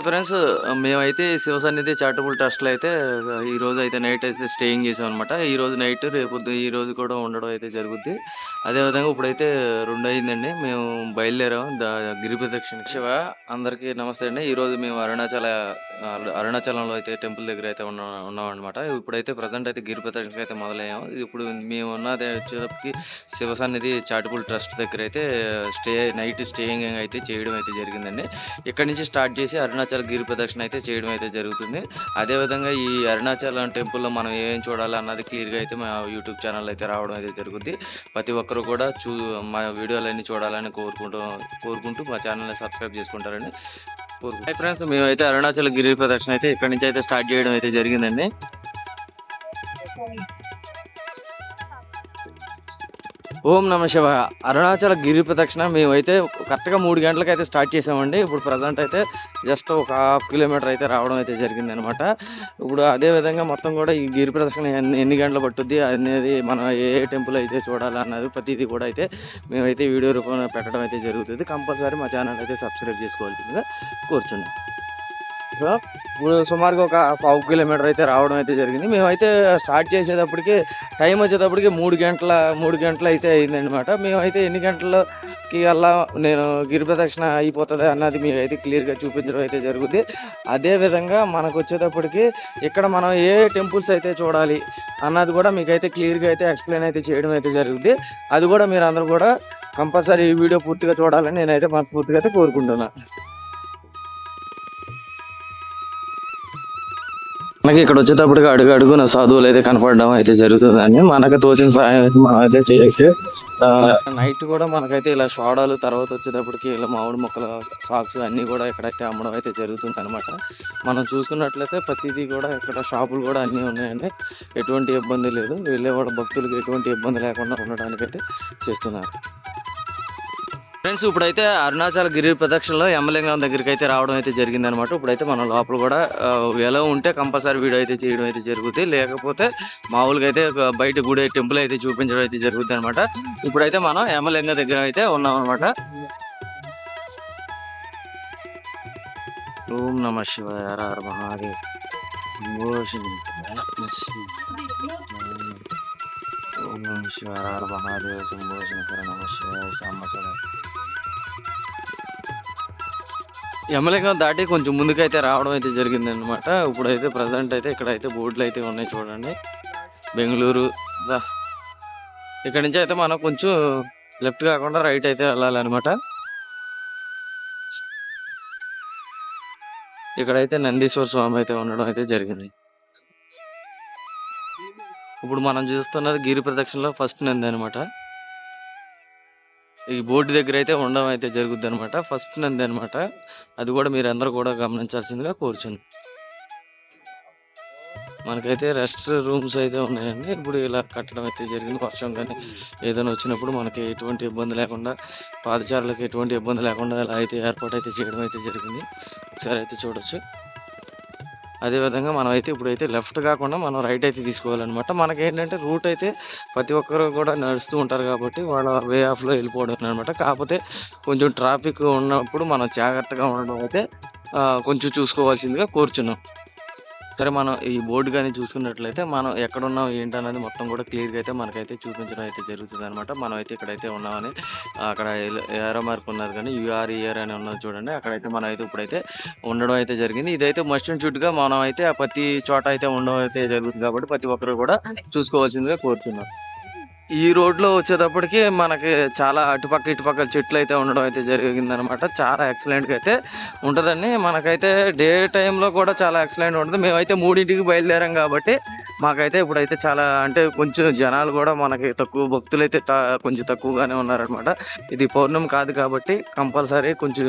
Friends మేమైతే శివసన్నిధి charitable ట్రస్ట్లో అయితే ఈ రోజు అయితే నైట్ అయితే స్టేయింగ్ చేసాం అనమాట ఈ రోజు నైట్ రేపు ఈ రోజు కూడా ఉండడం అయితే జరుగుద్ది. అదేవిధంగా ఇప్పుడైతే రెండు అయిందండి. మేము బయలుదేరాం. ద గిరి ప్రదక్షిణ. శివ అందరికీ నమస్తే అండి. ఈరోజు మేము అరుణాచల అరుణాచలంలో అయితే టెంపుల్ దగ్గర అయితే ఉన్నా ఉన్నాం అనమాట ఇప్పుడైతే ప్రజెంట్ అయితే గిరి ప్రదక్షిణ అయితే మొదలయ్యాం ఇప్పుడు మేము ఉన్నది వచ్చేటప్పటికి శివసన్నిధి చారిటబుల్ ట్రస్ట్ దగ్గర అయితే స్టే నైట్ స్టేయింగ్ అయితే చేయడం అయితే జరిగిందండి. ఇక్కడ నుంచి స్టార్ట్ చేసి అరుణాచల్ గిరి ప్రదక్షిణ అయితే చేయడం అయితే జరుగుతుంది. అదేవిధంగా ఈ అరుణాచలం టెంపుల్లో మనం ఏం చూడాలి అన్నది క్లియర్గా అయితే మా యూట్యూబ్ ఛానల్ అయితే రావడం అయితే జరుగుద్ది. ప్రతి ఒక్కరు కూడా చూ మా వీడియోలన్నీ చూడాలని కోరుకుంటూ కోరుకుంటూ మా ఛానల్ని సబ్స్క్రైబ్ చేసుకుంటారని కోరుకుంటాం ఫ్రెండ్స్ మేమైతే అరుణాచల్ గిరి ప్రదక్షిణ అయితే ఇక్కడ నుంచి అయితే స్టార్ట్ చేయడం అయితే జరిగిందండి. ఓం నమ శివ. అరుణాచల గిరి ప్రదక్షిణ. మేమైతే కరెక్ట్గా మూడు గంటలకు అయితే స్టార్ట్ చేసామండి. ఇప్పుడు ప్రజెంట్ అయితే జస్ట్ ఒక హాఫ్ కిలోమీటర్ అయితే రావడం అయితే జరిగింది అనమాట ఇప్పుడు అదే విధంగా మొత్తం కూడా ఈ గిరి ప్రదక్షిణ ఎన్ని ఎన్ని గంటలు పట్టుద్ది అనేది మనం ఏ ఏ టెంపుల్ అయితే చూడాలి అన్నది ప్రతిదీ కూడా అయితే మేమైతే వీడియో రూపంలో పెట్టడం అయితే జరుగుతుంది. కంపల్సరీ మా ఛానల్ అయితే సబ్స్క్రైబ్ చేసుకోవాల్సిందిగా కోరుచున్నాం. ఇప్పుడు సుమారుగా ఒక పావు కిలోమీటర్ అయితే రావడం అయితే జరిగింది. మేమైతే స్టార్ట్ చేసేటప్పటికి టైం వచ్చేటప్పటికి మూడు గంటల మూడు గంటలు అయితే అయిందనమాట మేమైతే ఎన్ని గంటలకి అలా నేను గిరి ప్రదక్షిణ అయిపోతుంది అన్నది మేమైతే క్లియర్గా చూపించడం అయితే జరుగుద్ది. అదే విధంగా మనకు వచ్చేటప్పటికి ఇక్కడ మనం ఏ టెంపుల్స్ అయితే చూడాలి అన్నది కూడా మీకైతే క్లియర్గా అయితే ఎక్స్ప్లెయిన్ అయితే చేయడం అయితే జరుగుద్ది. అది కూడా మీరు అందరూ కూడా కంపల్సరీ ఈ వీడియో పూర్తిగా చూడాలని నేనైతే మనస్ఫూర్తిగా అయితే కోరుకుంటున్నాను మనకి ఇక్కడ వచ్చేటప్పటికి అడుగు అడుగున సాధువులు అయితే కనపడడం అయితే జరుగుతుందండి. మనకు తోచిన సహాయం అయితే మనం అయితే చేయొచ్చు. నైట్ కూడా మనకైతే ఇలా షోడాలు తర్వాత వచ్చేటప్పటికి ఇలా మామిడి మొక్కల సాక్స్ అన్నీ కూడా ఇక్కడైతే అమ్మడం అయితే జరుగుతుంది అనమాట మనం చూసుకున్నట్లయితే ప్రతిదీ కూడా ఇక్కడ షాపులు కూడా అన్నీ ఉన్నాయండి. ఎటువంటి ఇబ్బంది లేదు. వెళ్ళే వాళ్ళ భక్తులకు ఎటువంటి ఇబ్బంది లేకుండా ఉండడానికి అయితే చేస్తున్నారు. ఫ్రెండ్స్ ఇప్పుడైతే అరుణాచల్ గిరి ప్రదక్షిణలో యమలింగం దగ్గరికి అయితే రావడం అయితే జరిగింది అనమాట ఇప్పుడైతే మనం లోపల కూడా ఎలా ఉంటే కంపల్సరీ వీడియో అయితే చేయడం అయితే జరుగుతుంది లేకపోతే మామూలుగా అయితే బయట గుడి టెంపుల్ అయితే చూపించడం అయితే జరుగుతుంది అనమాట ఇప్పుడైతే మనం యమలింగం దగ్గర అయితే ఉన్నాం అనమాట ఓం నమ శివాయ హర మహాదేవ్. ఓం నమ శివాయ హర హర మహాదేవ. శంభో శంకర నమ శివాయ ఎమ్మెల్యేగా దాటి కొంచెం ముందుకైతే రావడం అయితే జరిగింది అనమాట ఇప్పుడైతే ప్రజెంట్ అయితే ఇక్కడైతే బోర్డులు అయితే ఉన్నాయి చూడండి. బెంగళూరు ఇక్కడ నుంచి అయితే మనం కొంచెం లెఫ్ట్ కాకుండా రైట్ అయితే వెళ్ళాలన్నమాట. ఇక్కడైతే నందీశ్వర స్వామి అయితే ఉండడం అయితే జరిగింది. ఇప్పుడు మనం చూస్తున్నది గిరి ప్రదక్షిణలో ఫస్ట్ నంది అనమాట ఈ బోర్డు దగ్గర అయితే ఉండడం అయితే జరుగుద్ది అనమాట ఫస్ట్ నంది అనమాట అది కూడా మీరు అందరూ కూడా గమనించాల్సిందిగా కోరుచును. మనకైతే రెస్ట్ రూమ్స్ అయితే ఉన్నాయండి. ఇప్పుడు ఇలా కట్టడం అయితే జరిగింది. వర్షం కానీ ఏదైనా వచ్చినప్పుడు మనకి ఎటువంటి ఇబ్బంది లేకుండా పాదచారులకు ఎటువంటి ఇబ్బంది లేకుండా ఇలా అయితే ఏర్పాటు అయితే చేయడం అయితే జరిగింది. ఒకసారి అయితే చూడొచ్చు. అదేవిధంగా మనం అయితే ఇప్పుడైతే లెఫ్ట్ కాకుండా మనం రైట్ అయితే తీసుకోవాలన్నమాట. మనకి ఏంటంటే రూట్ అయితే ప్రతి ఒక్కరు కూడా నడుస్తూ ఉంటారు కాబట్టి వాళ్ళ వే ఆఫ్లో వెళ్ళిపోవడం అనమాట కాకపోతే కొంచెం ట్రాఫిక్ ఉన్నప్పుడు మనం జాగ్రత్తగా ఉండడం అయితే కొంచెం చూసుకోవాల్సిందిగా కోరుచున్నాం. సరే మనం ఈ బోర్డు కానీ చూసుకున్నట్లయితే మనం ఎక్కడ ఉన్నాం ఏంటన్నది మొత్తం కూడా క్లియర్గా అయితే మనకైతే చూపించడం అయితే జరుగుతుంది అనమాట మనం అయితే ఇక్కడైతే ఉన్నామని అక్కడ ఏరో మార్క్ ఉన్నది కానీ యూఆర్ఈఆర్ అని ఉన్నది చూడండి. అక్కడైతే మనం అయితే ఇప్పుడైతే ఉండడం అయితే జరిగింది. ఇదైతే మస్ట్ అండ్ షుడ్గా మనం అయితే ప్రతి చోట అయితే ఉండడం అయితే జరుగుతుంది కాబట్టి ప్రతి ఒక్కరు కూడా చూసుకోవాల్సిందిగా కోరుతున్నాం ఈ రోడ్లో వచ్చేటప్పటికి మనకి చాలా అటుపక్క ఇటుపక్క చెట్లు అయితే ఉండడం అయితే జరిగిందనమాట చాలా ఎక్సలెంట్గా అయితే ఉంటుందండి. మనకైతే డే టైంలో కూడా చాలా ఎక్సలెంట్ ఉంటుంది. మేమైతే మూడింటికి బయలుదేరాం కాబట్టి మాకైతే ఇప్పుడైతే చాలా అంటే కొంచెం జనాలు కూడా మనకి తక్కువ భక్తులు అయితే కొంచెం తక్కువగానే ఉన్నారనమాట ఇది పౌర్ణమి కాదు కాబట్టి కంపల్సరీ కొంచెం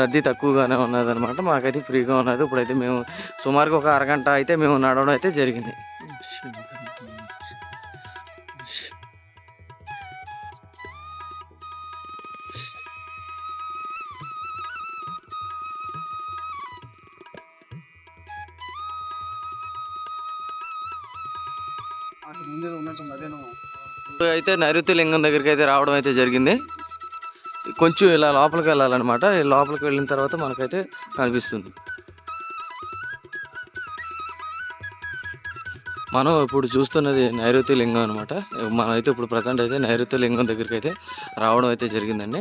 రద్దీ తక్కువగానే ఉన్నది అనమాట మాకైతే ఫ్రీగా ఉన్నది. ఇప్పుడైతే మేము సుమారుగా ఒక అరగంట అయితే మేము నడవడం అయితే జరిగింది. ఇప్పుడు అయితే నైరుతి లింగం దగ్గరికి అయితే రావడం అయితే జరిగింది. కొంచెం ఇలా లోపలికి వెళ్ళాలన్నమాట. ఈ లోపలికి వెళ్ళిన తర్వాత మనకైతే కనిపిస్తుంది. మనం ఇప్పుడు చూస్తున్నది నైరుతి లింగం అనమాట మనం అయితే ఇప్పుడు ప్రజెంట్ అయితే నైరుతి లింగం దగ్గరికి అయితే రావడం అయితే జరిగిందండి.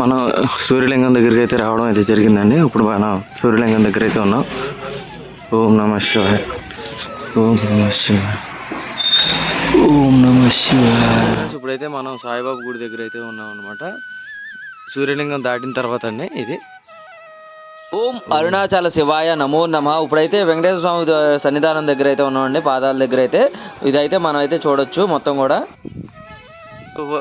మనం సూర్యలింగం దగ్గరికి అయితే రావడం అయితే జరిగిందండి. ఇప్పుడు మనం సూర్యలింగం దగ్గర అయితే ఉన్నాం. ఓం నమ శివాయ. ఓం నమ శివాయ. ఓం నమ శివాయ. ఇప్పుడైతే మనం సాయిబాబు గుడి దగ్గర అయితే ఉన్నాం అనమాట సూర్యలింగం దాటిన తర్వాత అండి ఇది. ఓం అరుణాచల శివాయ నమో నమ. ఇప్పుడైతే వెంకటేశ్వర స్వామి సన్నిధానం దగ్గర అయితే ఉన్నామండి. పాదాల దగ్గర అయితే ఇదైతే మనం అయితే చూడొచ్చు మొత్తం కూడా.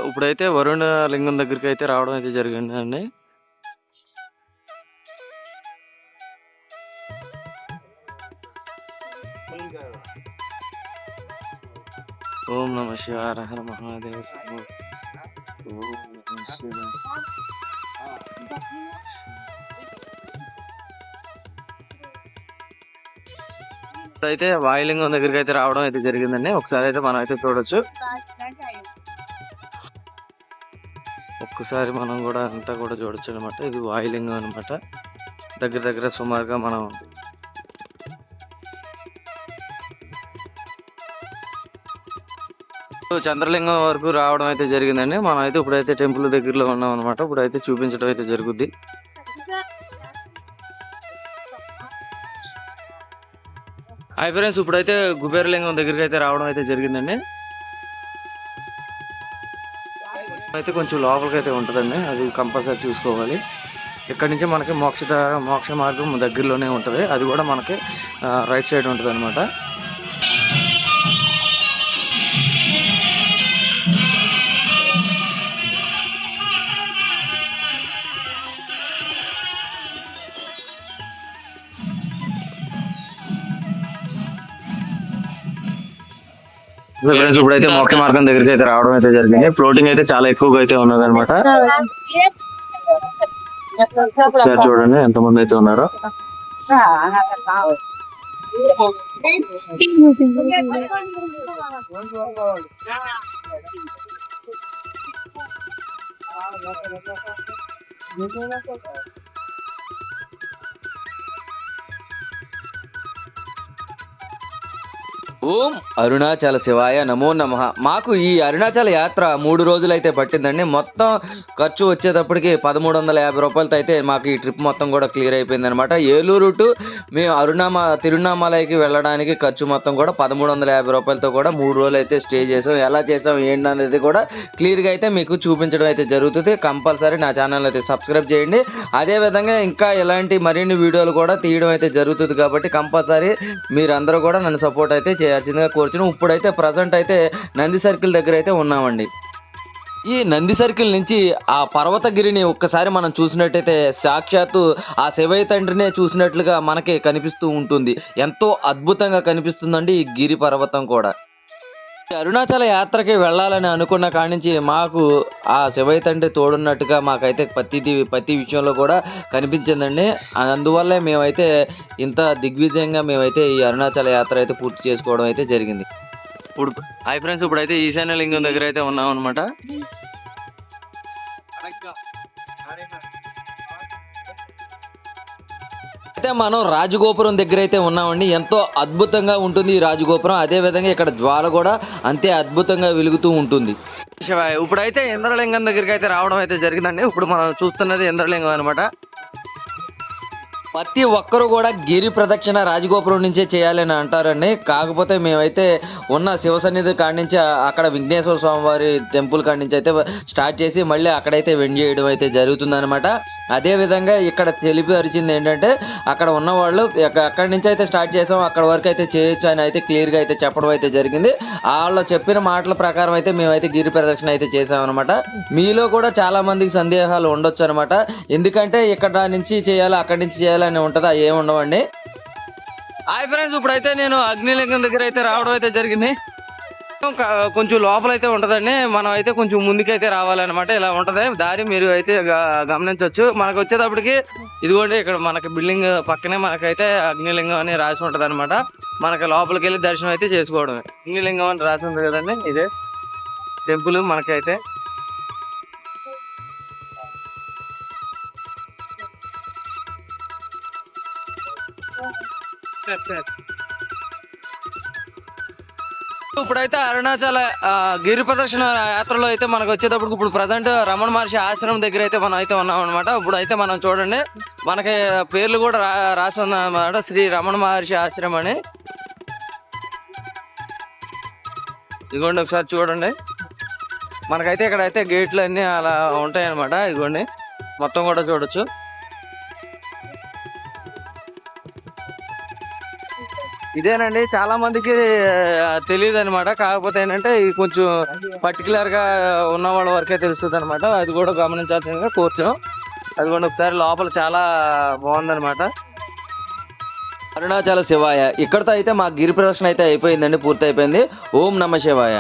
ఇప్పుడైతే వరుణ లింగం దగ్గరికి అయితే రావడం అయితే జరిగిందండి. ఓం నమ శివాయ హర మహాదేవ. ఓం అయితే వాయులింగం దగ్గరికి అయితే రావడం అయితే జరిగిందండి. ఒకసారి అయితే మనం అయితే చూడొచ్చు. ఒక్కసారి మనం కూడా అంతా కూడా చూడొచ్చు అనమాట ఇది వాయులింగం అనమాట దగ్గర దగ్గర సుమారుగా మనం చంద్రలింగం వరకు రావడం అయితే జరిగిందండి. మనం అయితే ఇప్పుడైతే టెంపుల్ దగ్గరలో ఉన్నాం అనమాట ఇప్పుడైతే చూపించడం అయితే జరుగుద్ది. హాయ్ ఫ్రెండ్స్ ఇప్పుడైతే గుబేరలింగం దగ్గరికి అయితే రావడం అయితే జరిగిందండి. అయితే కొంచెం లోపలికి అయితే ఉంటుందండి అది కంపల్సరీ చూసుకోవాలి. ఇక్కడ నుంచి మనకి మోక్ష మోక్ష మార్గం దగ్గరలోనే ఉంటుంది అది కూడా మనకి రైట్ సైడ్ ఉంటుంది అనమాట ఫ్రెండ్స్ ఇప్పుడైతే మోక్ష మార్గం దగ్గరికి అయితే రావడం అయితే జరిగింది. ఫ్లోటింగ్ అయితే చాలా ఎక్కువగా అయితే ఉన్నది అనమాట ఒకసారి చూడండి ఎంతమంది అయితే ఉన్నారో. ఓం అరుణాచల శివాయ నమో నమ. మాకు ఈ అరుణాచల యాత్ర మూడు రోజులైతే పట్టిందండి. మొత్తం ఖర్చు వచ్చేటప్పటికి పదమూడు వందల యాభై రూపాయలతో అయితే మాకు ఈ ట్రిప్ మొత్తం కూడా క్లియర్ అయిపోయింది అనమాట ఏలూరు టు మేము అరుణామ తిరునామాలయకి వెళ్ళడానికి ఖర్చు మొత్తం కూడా పదమూడు వందల యాభై రూపాయలతో కూడా మూడు రోజులు అయితే స్టే చేసాం. ఎలా చేసాం ఏంటి అనేది కూడా క్లియర్గా అయితే మీకు చూపించడం అయితే జరుగుతుంది. కంపల్సరీ నా ఛానల్ అయితే సబ్స్క్రైబ్ చేయండి. అదే విధంగా ఇంకా ఇలాంటి మరిన్ని వీడియోలు కూడా తీయడం అయితే జరుగుతుంది కాబట్టి కంపల్సరీ మీరందరూ కూడా నన్ను సపోర్ట్ అయితే చేయాల్సిందిగా కోరుచున్నాం. ఇప్పుడైతే ప్రజెంట్ అయితే నంది సర్కిల్ దగ్గర అయితే ఉన్నామండి. ఈ నంది సర్కిల్ నుంచి ఆ పర్వతగిరిని ఒక్కసారి మనం చూసినట్టయితే సాక్షాత్తు ఆ శివయ తండ్రినే చూసినట్లుగా మనకి కనిపిస్తూ ఉంటుంది. ఎంతో అద్భుతంగా కనిపిస్తుందండి ఈ గిరి పర్వతం కూడా. అరుణాచల యాత్రకి వెళ్ళాలని అనుకున్న కాడి నుంచి మాకు ఆ శివయ్య తండ్రి తోడున్నట్టుగా మాకైతే ప్రతిది ప్రతి విషయంలో కూడా కనిపించిందండి. అందువల్లే మేమైతే ఇంత దిగ్విజయంగా మేమైతే ఈ అరుణాచల యాత్ర అయితే పూర్తి చేసుకోవడం అయితే జరిగింది. ఇప్పుడు హాయ్ ఫ్రెండ్స్ ఇప్పుడైతే ఈశాన్య లింగం దగ్గర అయితే ఉన్నాం అనమాట అయితే మనం రాజగోపురం దగ్గర అయితే ఉన్నామండి. ఎంతో అద్భుతంగా ఉంటుంది ఈ రాజగోపురం. అదే విధంగా ఇక్కడ జ్వాల కూడా అంతే అద్భుతంగా వెలుగుతూ ఉంటుంది. ఇప్పుడైతే ఇంద్రలింగం దగ్గరికి అయితే రావడం అయితే జరిగిందండి. ఇప్పుడు మనం చూస్తున్నది ఇంద్రలింగం అనమాట ప్రతి ఒక్కరు కూడా గిరి ప్రదక్షిణ రాజగోపురం నుంచే చేయాలని అంటారండి. కాకపోతే మేమైతే ఉన్న శివ సన్నిధి కాడి నుంచి అక్కడ విఘ్నేశ్వర స్వామి వారి టెంపుల్ కాడి నుంచి అయితే స్టార్ట్ చేసి మళ్ళీ అక్కడైతే వెండ్ చేయడం అయితే జరుగుతుందనమాట అదే విధంగా ఇక్కడ అరిచింది ఏంటంటే అక్కడ ఉన్న వాళ్ళు అక్కడి నుంచి అయితే స్టార్ట్ చేసాం అక్కడ వరకు అయితే చేయొచ్చు అని అయితే క్లియర్గా అయితే చెప్పడం అయితే జరిగింది. వాళ్ళు చెప్పిన మాటల ప్రకారం అయితే మేమైతే గిరి ప్రదక్షిణ అయితే చేసామన్నమాట. మీలో కూడా చాలామందికి సందేహాలు ఉండొచ్చు అనమాట ఎందుకంటే ఇక్కడ నుంచి చేయాలి అక్కడి నుంచి చేయాలి అని ఉంటుంది అవి ఏమి ఉండవండి. హాయ్ ఫ్రెండ్స్ ఇప్పుడైతే నేను అగ్నిలింగం దగ్గర అయితే రావడం అయితే జరిగింది. కొంచెం లోపల అయితే మనం అయితే కొంచెం ముందుకైతే రావాలన్నమాట ఇలా ఉంటది. దారి మీరు అయితే గ- గమనించవచ్చు మనకు వచ్చేటప్పటికి ఇదిగోండి ఇక్కడ మనకి బిల్డింగ్ పక్కనే మనకైతే అగ్నిలింగం అని రాసి ఉంటుంది అనమాట మనకి లోపలికి వెళ్ళి దర్శనం అయితే చేసుకోవడమే. అగ్నిలింగం అని రాసి ఉంది కదండి ఇదే. టెంపుల్ మనకైతే. ఇప్పుడైతే అరుణాచల ఆ, గిరి ప్రదర్శన యాత్రలో అయితే మనకు వచ్చేటప్పుడు ఇప్పుడు ప్రజెంట్ రమణ మహర్షి ఆశ్రమం దగ్గర అయితే మనం అయితే ఉన్నాం అనమాట ఇప్పుడు అయితే మనం చూడండి మనకి పేర్లు కూడా రా రాసి ఉందన్నమాట శ్రీ రమణ మహర్షి ఆశ్రమం అని. ఇదిగోండి ఒకసారి చూడండి. మనకైతే ఇక్కడైతే గేట్లు అన్నీ అలా ఉంటాయి అనమాట ఇదిగోండి మొత్తం కూడా చూడొచ్చు. ఇదేనండి చాలా మందికి తెలియదు అనమాట కాకపోతే ఏంటంటే ఇది కొంచెం పర్టికులర్గా ఉన్న వాళ్ళ వరకే తెలుస్తుంది అనమాట అది కూడా గమనించాల్సిందిగా కోరుచాం. అది కూడా ఒకసారి లోపల చాలా బాగుందనమాట అరుణాచల శివాయ. ఇక్కడతో అయితే మా గిరి ప్రదర్శన అయితే అయిపోయిందండి పూర్తి అయిపోయింది ఓం నమ శివాయ.